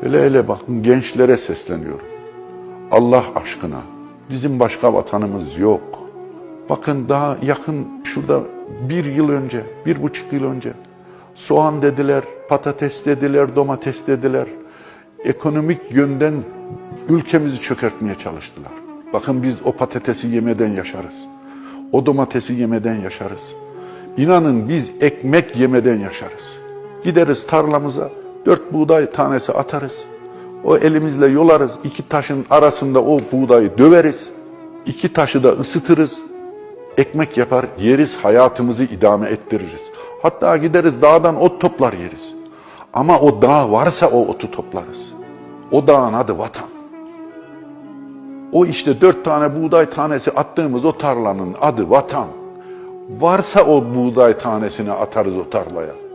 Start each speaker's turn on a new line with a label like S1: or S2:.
S1: Hele hele bakın gençlere sesleniyorum. Allah aşkına bizim başka vatanımız yok. Bakın daha yakın şurada bir yıl önce, bir buçuk yıl önce soğan dediler, patates dediler, domates dediler. Ekonomik yönden ülkemizi çökertmeye çalıştılar. Bakın biz o patatesi yemeden yaşarız. O domatesi yemeden yaşarız. İnanın biz ekmek yemeden yaşarız. Gideriz tarlamıza, dört buğday tanesi atarız. O elimizle yolarız, iki taşın arasında o buğdayı döveriz. İki taşı da ısıtırız, ekmek yapar, yeriz, hayatımızı idame ettiririz. Hatta gideriz dağdan ot toplar yeriz. Ama o dağ varsa o otu toplarız. O dağın adı vatan. O işte dört tane buğday tanesi attığımız o tarlanın adı vatan. Varsa o buğday tanesini atarız o tarlaya.